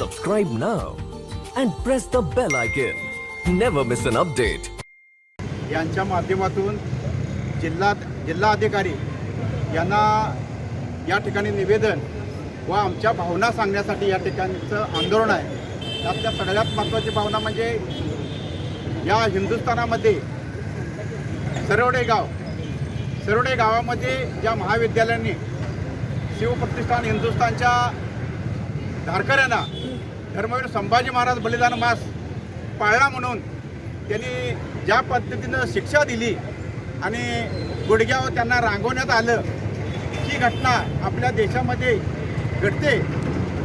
subscribe now and press the bell icon. Never miss an update. यांच्या माध्यमातून जिल्हा जिल्हा अधिकारी यांना या ठिकाणी निवेदन व आमच्या भावना सांगण्यासाठी या ठिकाणचं आंदोलन आहे त्यातल्या सगळ्यात महत्त्वाची भावना म्हणजे या हिंदुस्थानामध्ये सरवडे गाव सरवडे गावामध्ये ज्या महाविद्यालयांनी शिवप्रतिष्ठान हिंदुस्थानच्या धारकऱ्यांना धर्मवीर संभाजी महाराज बलिदान मास पाळला म्हणून त्यांनी ज्या पद्धतीनं शिक्षा दिली आणि गुडघ्यावर त्यांना रांगवण्यात आलं ही घटना आपल्या देशामध्ये घडते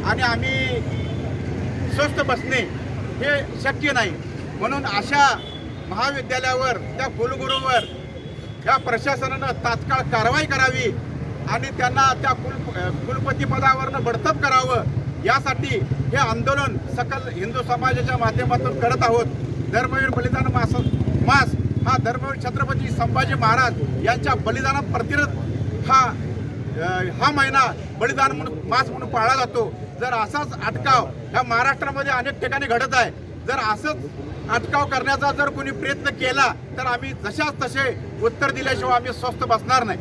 आणि आम्ही स्वस्थ बसणे हे शक्य नाही. म्हणून अशा महाविद्यालयावर त्या कुलगुरूवर या प्रशासनानं तात्काळ कारवाई करावी आणि त्यांना त्या कुल कुलपतीपदावरनं बडतप करावं. यासाठी हे आंदोलन सकल हिंदू समाजाच्या माध्यमातून करत आहोत. धर्मवीर बलिदान मास मास हा धर्मवीर छत्रपती संभाजी महाराज यांच्या बलिदाना प्रतिरत हा हा महिना बलिदान म्हणून मास म्हणून पाळला जातो. जर असाच अटकाव ह्या महाराष्ट्रामध्ये अनेक ठिकाणी घडत आहे. जर असंच अटकाव करण्याचा जर कोणी प्रयत्न केला तर आम्ही जशाच तसे उत्तर दिल्याशिवाय आम्ही स्वस्थ बसणार नाही.